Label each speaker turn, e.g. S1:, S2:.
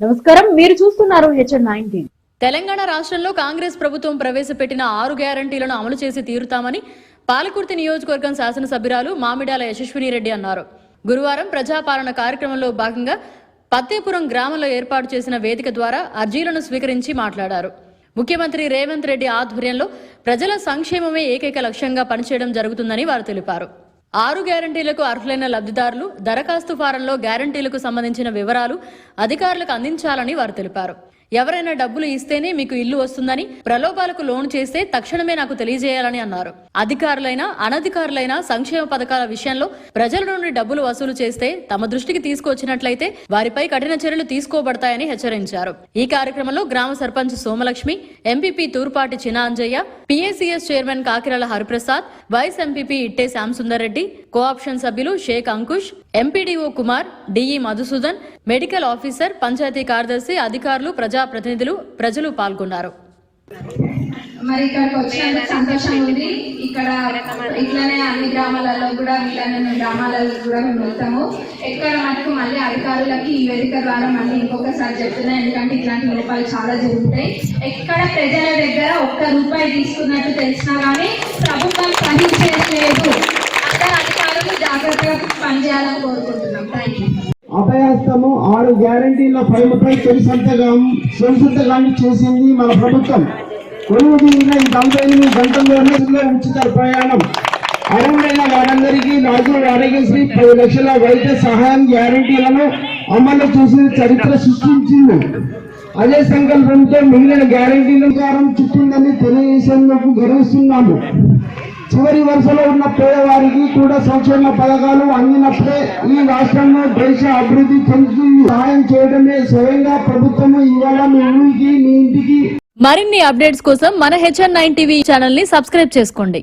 S1: నమస్కారం. మీరు చూస్తున్నారు హెచ్ఎన్ నైన్టీన్
S2: తెలంగాణ రాష్ట్రంలో కాంగ్రెస్ ప్రభుత్వం ప్రవేశపెట్టిన ఆరు గ్యారంటీలను అమలు చేసి తీరుతామని పాలకుర్తి నియోజకవర్గం శాసనసభ్యురాలు మామిడాల యశస్విని రెడ్డి అన్నారు. గురువారం ప్రజాపాలన కార్యక్రమంలో భాగంగా పత్తేపురం గ్రామంలో ఏర్పాటు చేసిన వేదిక ద్వారా అర్జీలను స్వీకరించి మాట్లాడారు. ముఖ్యమంత్రి రేవంత్ రెడ్డి ఆధ్వర్యంలో ప్రజల సంక్షేమమే ఏకైక లక్ష్యంగా పనిచేయడం జరుగుతుందని వారు తెలిపారు. ఆరు గ్యారంటీలకు అర్హులైన లబ్ధిదారులు దరఖాస్తు ఫారంలో గ్యారంటీలకు సంబంధించిన వివరాలు అధికారులకు అందించాలని వారు తెలిపారు. ఎవరైనా డబ్బులు ఇస్తేనే మీకు ఇల్లు వస్తుందని ప్రలోభాలకు లోన్ చేస్తే తక్షణమే నాకు తెలియజేయాలని అన్నారు. అధికారులైనా అనధికారులైనా సంక్షేమ పథకాల విషయంలో ప్రజల నుండి డబ్బులు వసూలు చేస్తే తమ దృష్టికి తీసుకొచ్చినట్లయితే వారిపై కఠిన చర్యలు తీసుకోబడతాయని హెచ్చరించారు. ఈ కార్యక్రమంలో గ్రామ sarpanch Somalakshmi MPP Thurpati Chinanjayya PACS chairman Kakirala Hariprasad vice MPP Itte Shyamsundar Reddy cooption సభ్యులు Sheikh Ankush MPDO Kumar DE Madhusudan medical officer panchayati కార్యదర్శి అధికారులు ప్రజాప్రతినిధులు ప్రజలు పాల్గొన్నారు.
S3: మరి ఇక్కడికి వచ్చినందుకు సంతోషం ఉంది. ఇక్కడ ఇట్లానే అన్ని గ్రామాలలో కూడా ఇట్లానే గ్రామాలలో కూడా మేము వెళ్తాము. ఎక్కడ మటుకు మళ్ళీ అధికారులకి ఈ వేదిక ద్వారా మళ్ళీ ఇంకొకసారి చెప్తున్నాయి ఎందుకంటే ఇట్లాంటి లోపాలు చాలా జరుగుతాయి. ఎక్కడ ప్రజల దగ్గర ఒక్క రూపాయి తీసుకున్నట్టు తెలిసినా కానీ ప్రభుత్వం సహించలేదు అందరు పనిచేయాలని కోరుకుంటున్నాం. థ్యాంక్ యూ
S4: అభయహస్తము ఆరు గ్యారంటీల ఫైలుపై తొలి సంతకం తొలి సంతకాన్ని చేసింది మన ప్రభుత్వం. కొలువు తీరిన ఈ నలభై ఎనిమిది గంటల్లోనే ఉచిత ప్రయాణం. అర్హులైన వారందరికీ నాజూరు ఆరోగ్యశ్రీ పది లక్షల వైద్య సహాయం గ్యారంటీలను అమలు చేసిన చరిత్ర సృష్టించింది. అదే సంకల్పంతో మిగిలిన గ్యారంటీల ప్రకారం చుట్టిందని తెలియజేసేందుకు గర్విస్తున్నాము. చివరి వరుసలో ఉన్న పేదవారికి కూడా సంక్షేమ పథకాలు అందినప్పుడే ఈ రాష్ట్రంలో దేశ అభివృద్ధి చెందుతుంది. సహాయం చేయడమే స్వయంగా ప్రభుత్వము ఇవాళ మీ ఊరికి మీ ఇంటికి.
S2: మరిన్ని అప్డేట్స్ కోసం మన హెచ్ఎన్ నైన్ టీవీ ఛానల్ని సబ్స్క్రైబ్ చేసుకోండి.